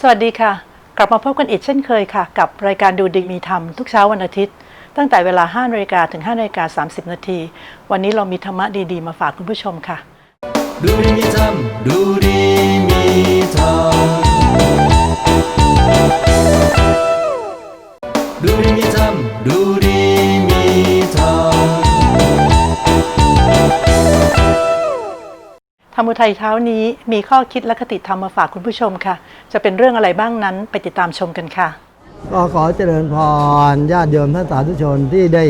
สวัสดีค่ะ กลับมาพบกันอีกเช่นเคยค่ะ กับรายการดูดีมีธรรมทุกเช้าวันอาทิตย์ ตั้งแต่เวลา5นาฬิกาถึง5นาฬิกา30 นาที วันนี้เรามีธรรมะดีๆ มาฝากคุณผู้ชมค่ะ ดูดีมีธรรมดูดีมีธรรมดูดีมีธรรมดูดี ธรรมุไทยเช้านี้มีข้อคิดและคติธรรมมาฝากคุณผู้ชมค่ะ จะเป็นเรื่องอะไรบ้างนั้นไปติดตามชมกันค่ะ ก็ขอเจริญพรญาติโยมท่านสาธุชนที่ได้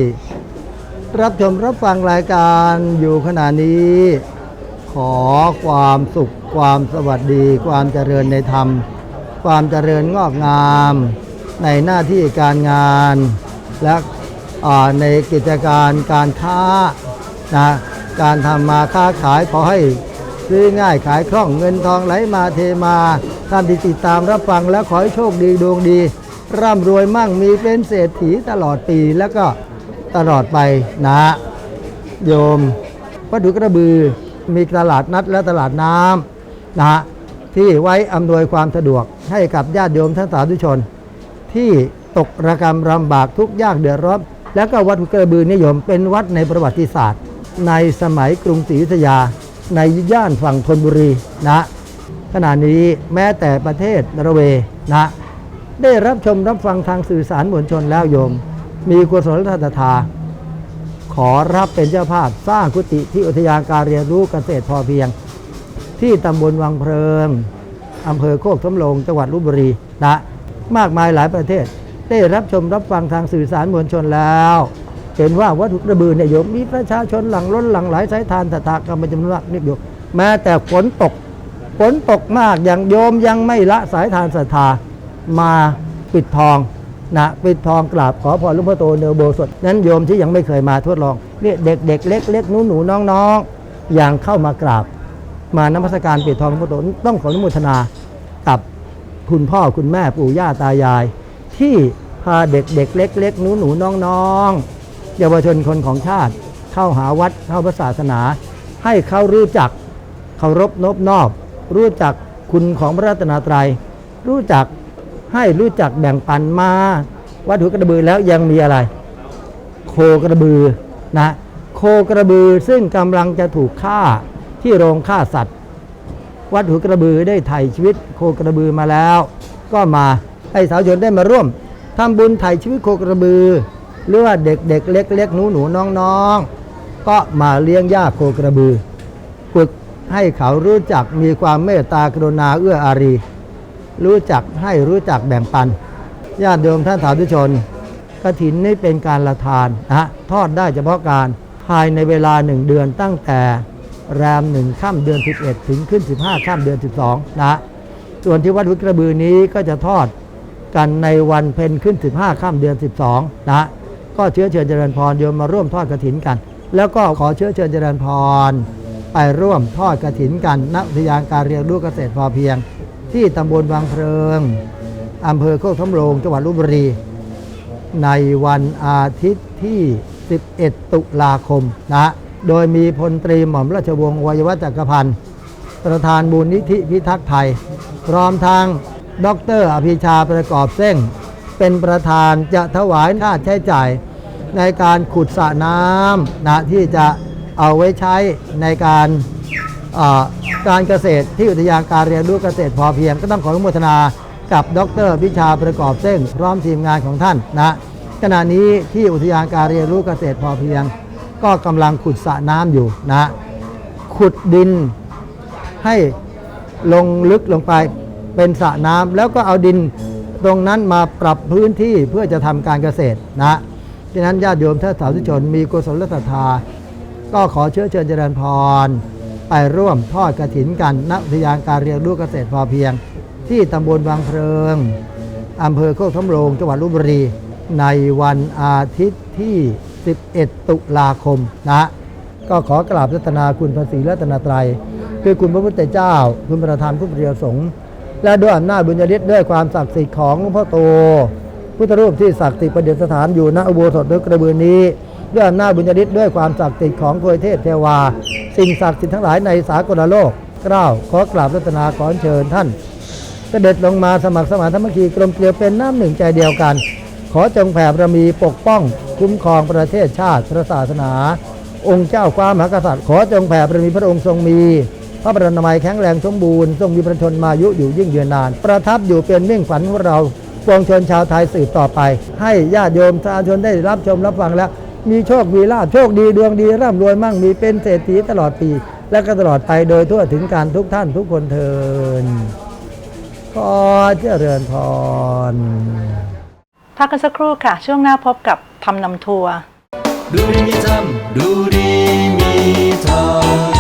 รับชมรับฟังรายการอยู่ขณะนี้ ขอความสุข ความสวัสดี ความเจริญในธรรม ความเจริญงอกงาม ในหน้าที่การงาน และในกิจการการค้านะการทำมาค้าขายขอให้ ซื้อง่ายขายคล่องเงินทองไหลมาเทมา ท่านที่ติดตามรับฟังแล้วขอให้โชคดีดวงดี ร่ำรวยมั่งมีเป็นเศรษฐีตลอดปีแล้วก็ตลอดไปนะ โยมวัดถุกระบือมีตลาดนัดและตลาดน้ำนะฮะที่ไว้อำนวยความสะดวกให้กับญาติโยมท่านสาธุชน ที่ตกระกรรมลำบากทุกยากเดือดร้อนแล้วก็วัดหุกระบือนิยมเป็นวัดในประวัติศาสตร์ ในสมัยกรุงศรีอยุธยา ในย่านฝั่งธนบุรีนะขณะนี้แม้แต่ประเทศนอร์เวย์นะได้รับชมรับฟังทางสื่อสารมวลชนแล้วโยม มีกุศลศรัทธาขอรับเป็นเจ้าภาพสร้างกุฏิที่อุทยานการเรียนรู้เกษตรพอเพียง ที่ตำบลวังเพลิงอำเภอโคกสำโรงจังหวัดลบบุรีนะมากมายหลายประเทศ ได้รับชมรับฟังทางสื่อสารมวลชนแล้ว เห็นว่าวัตถุกระบือเนี่ยโยมมีประชาชนหลังล้นหลังไหลสายทานศรัทธากันเป็นจำนวนมากนี่โยมแม้แต่ฝนตกฝนตกมากอย่างโยมยังไม่ละสายทานศรัทธามาปิดทองนะปิดทองกราบขอพรหลวงพ่อโตเนโบสถนั้นโยมที่ยังไม่เคยมาทดลองเนี่ยเด็กเด็กเล็กเล็กหนูหนูน้องน้องอย่างเข้ามากราบ มานมัสการปิดทองหลวงพ่อโตต้องขออนุโมทนากับคุณพ่อคุณแม่ปู่ย่าตายาย ที่พาเด็กเด็กเล็กเล็กหนูหนูน้องน้อง เยาวชนคนของชาติ เข้าหาวัดเข้าพระศาสนา ให้เขารู้จักเคารพนบนอบ รู้จักคุณของพระรัตนตรัย รู้จักให้รู้จักแบ่งปันมาวัตถุกระบือแล้วยังมีอะไร โคกระบือนะโคกระบือซึ่งกำลังจะถูกฆ่าที่โรงฆ่าสัตว์ วัดหูกระบือได้ไถ่ชีวิต โคกระบือมาแล้ว ก็มาให้สาวชนได้มาร่วมทำบุญไถ่ชีวิตโคกระบือ หรือว่าเด็กเด็กๆเล็กเล็กหนูหนูน้องน้องๆก็มาเลี้ยงย่าโคกระบือ ฝึกให้เขารู้จักมีความเมตตากรุณาเอื้ออารี รู้จักให้รู้จักแบ่งปันญาติโยมท่านสาธุชนกฐินนี่เป็นการละทานนะทอดได้เฉพาะการภายในเวลาหนึ่งเดือนตั้งแต่แรมหนึ่งค่ำเดือน 11 ถึงขึ้น 15ค่ำเดือน 12นะฮะส่วนที่วัดหุกระบือนี้ก็จะทอดกันในวันเพ็ญขึ้น 15ค่ำเดือน 12 นะ ก็เชื้อเชิญเจริญพรโยมมาร่วมทอดกระถินกัน แล้วก็ขอเชื้อเชิญเจริญพร ไปร่วมทอดกระถินกันณอุทยานการเรียนรู้เกษตรพอเพียง ที่ตำบลบางเพลิงอำเภอโคกสำโรงจังหวัดลบบุรี ในวันอาทิตย์ที่ 11 ตุลาคมนะโดยมีพลตรีหม่อมราชวงศ์วัยวัจักรพันธ์ประธานบูรณิธิพิทักษ์ไทย พร้อมทางดอกเตอรอภิชาประกอบเส้ง เป็นประธานจะถวายค่าใช้จ่าย ในการขุดสระน้ำนะที่จะเอาไว้ใช้ในการการเกษตรที่อุทยานการเรียนรู้เกษตรพอเพียง ก็ต้องขออนุโมทนากับดรพิชาประกอบเส้นพร้อมทีมงานของท่านนะขณะนี้ที่อุทยานการเรียนรู้เกษตรพอเพียง ก็กำลังขุดสระน้ำอยู่นะขุดดินให้ลงลึกลงไปเป็นสระน้ำแล้วก็เอาดินตรงนั้นมาปรับพื้นที่เพื่อจะทำการเกษตรนะ ฉะนั้นญาติโยมท่านสาธุชนมีกุศลศรัทธา ก็ขอเชื้อเชิญเจริญพร ไปร่วมทอดกระถินกันณอุทยานการเรียนรู้เกษตรพอเพียง ที่ตำบลบางเพลิงอำเภอโคกทำโรงจังหวัดลบบุรี ในวันอาทิตย์ที่ 11 ตุลาคมนะก็ขอกราบรัตนาคุณพระศรีรัตนตรัย คือคุณพระพุทธเจ้า คุณประธานผู้ปกครองสงฆ์และด้วยอำนาจบุญญาฤทธิ์ด้วยความศักดิ์สิทธิ์ของหลวงพ่อโต พุทธรูปที่ศักดิ์สิทธิ์ประดิษฐานอยู่ณอุโบสถด้วยกระบือนี้ด้วยอำนาจบุญญาฤทธิ์ด้วยความศักดิ์สิทธิ์ของโพธิเทพเทวา สิ่งศักดิ์สิทธิ์ทั้งหลายในสากลโลกกล้าวขอกราบรัตนาขอเชิญท่าน เสด็จลงมาสมัครสมานธรรมคีกลมเกลียวเป็นน้ำหนึ่งใจเดียวกัน ขอจงแผ่บารมีปกป้อง คุ้มครองประเทศชาติพระศาสนา องค์เจ้าความมหากษัตริย์ ขอจงแผ่บารมีพระองค์ทรงมีพระบรนามัยแข็งแรงสมบูรณ์ทรงมีประชนมายุอยู่ยิ่งยืนนาน ประทับอยู่เป็นเมี่ยงฝันของเรา ปวงชนชาวไทยสืบต่อไป ให้ญาติโยมสาธุชนได้รับชมรับฟังแล้ว มีโชคมีลาภโชคดีดวงดีร่ำรวยมั่งมีเป็นเศรษฐีตลอดปี และก็ตลอดไปโดยทั่วถึงการทุกท่านทุกคนเทินขอเจริญพรพักกันสักครู่ค่ะ ช่วงหน้าพบกับทำนำทัวร์ดูดีมีธรรมดูดีมีธรรม